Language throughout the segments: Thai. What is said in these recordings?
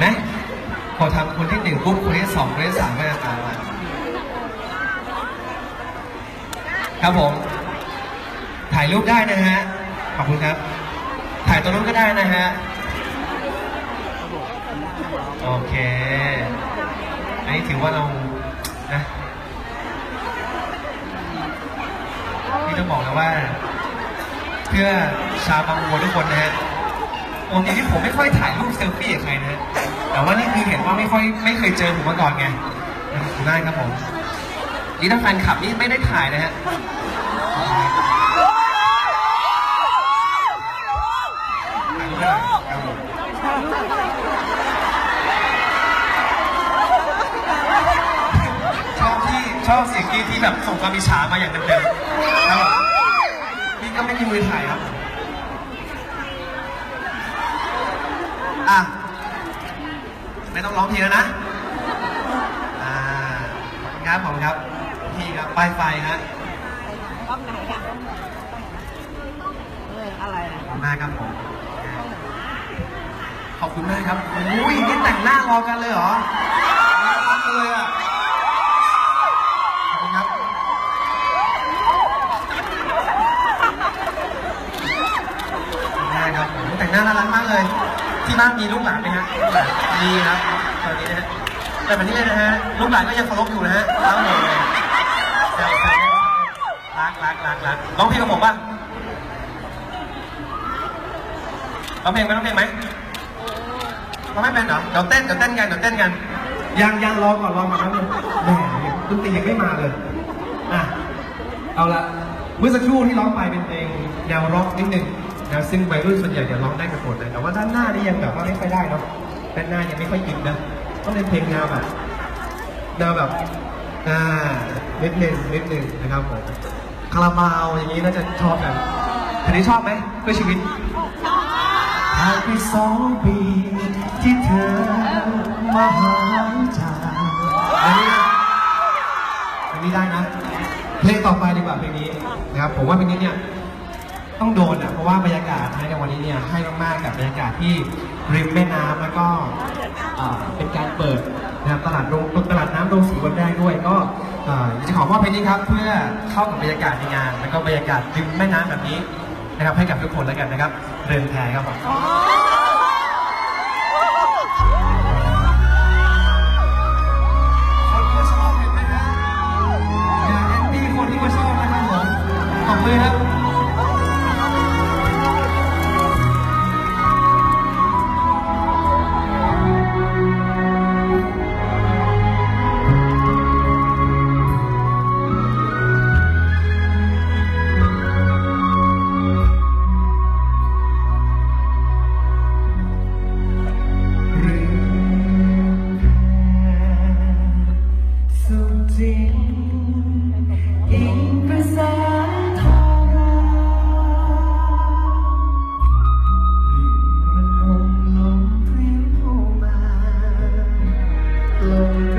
ไหมพอทำคนที่หนึ่งปุ๊บคนที่สองคนที่สามก็จะตามมาครับผม ถ่ายรูปได้นะฮะ ขอบคุณครับ ถ่ายตรงนู้นก็ได้นะฮะ โอเค อันนี้ถือว่าเรานะนี่ต้องบอกนะว่า เพื่อชาวบางวัวทุกคนนะฮะปกติที่ผมไม่ค่อยถ่ายรูปเซลฟี่กับใครนะฮะ แต่ว่านี่คือเห็นว่าไม่ค่อยไม่เคยเจอผมมาก่อนไงได้ครับผมนี่ถ้าแฟนคลับนี่ไม่ได้ถ่ายนะฮะชอบที่ชอบเสียงกรีดที่แบบส่งความอิจฉามาอย่างเต็มๆครับผมนี่ก็ไม่มีมือถ่ายครับ อะ ไม่ต้องร้องเพลงแล้วนะ อ่าขอบคุณครับขอบคุณครับพี่ครับป้ายไฟฮะกล้องไหนอะเอออะไรอะขอบคุณมากครับผม ขอบคุณมากครับโอ้ยนี่แต่งหน้ารอกันเลยเหรอน่ารักเลยอะ ขอบคุณครับได้ครับผมแต่งหน้าน่ารักมากเลย ที่บ้านมีลูกหลานไหมฮะมีครับตอนนี้นะฮะแต่แบบนี้เลยนะฮะลูกหลานก็ยังเคารพอยู่นะฮะรับผมแซวๆเล่นๆรักรักรักรักร้องเพลงกับผมป่ะร้องเพลงไหมร้องเพลงไหมร้องไม่เป็นเหรอเดี๋ยวเต้นเดี๋ยวเต้นกันเดี๋ยวเต้นกันยังยังรอก่อนรอก่อนแป๊บนึงแหมดนตรียังไม่มาเลยอะเอาละเมื่อสักครู่ที่ร้องไปเป็นเพลงแนวร็อกนิดหนึ่ง นะซึ่งวัยรุ่นส่วนใหญ่จะร้องได้กันหมดเลยแต่ว่าด้านหน้านี่ยังแบบว่าไม่ค่อยได้เนาะด้านหน้ายังไม่ค่อยอินนะต้องเป็นเพลงแนวแบบแนวแบบอ่านิดหนึ่งนิดหนึ่งนะครับผมคาราบาวอย่างนี้น่าจะชอบกันทีนี้ชอบไหมเพื่อชีวิตผ่านไปสองปีที่เธอมาหาจากอันนี้เพลงนี้ได้นะเพลงต่อไปดีกว่าเพลงนี้นะครับผมว่าเพลงนี้เนี่ย ต้องโดนอะเพราะว่าบรรยากาศในวันนี้เนี่ยให้มากๆกับบรรยากาศที่ริมแม่น้ำแล้วก็อ่าเป็นการเปิดนะครับตลาดโรงตลาดน้ำโรงสีวันแรกด้วยก็อ่าอยากจะขอมอบเพลงนี้ครับเพื่อเข้ากับบรรยากาศในงาน แล้วก็บรรยากาศริมแม่น้ำแบบนี้นะครับให้กับทุกคนแล้วกันนะครับเรือนแพครับผม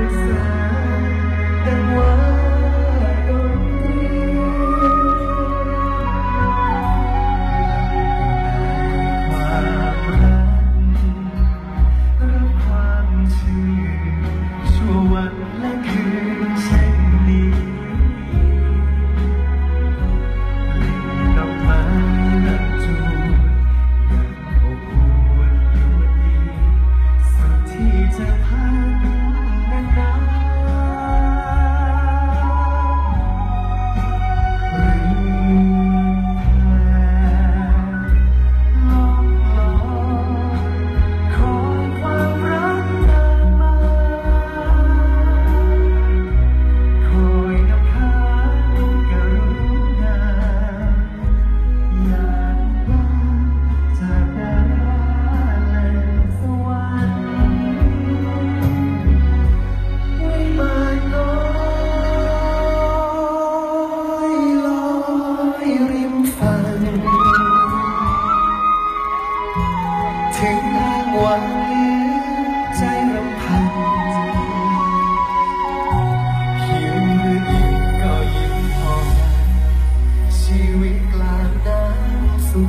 ลม so.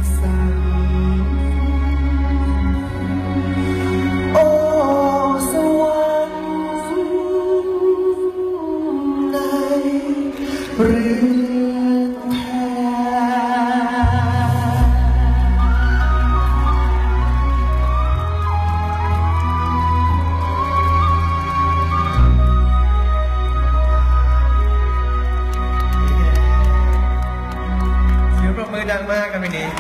Oh, so. เ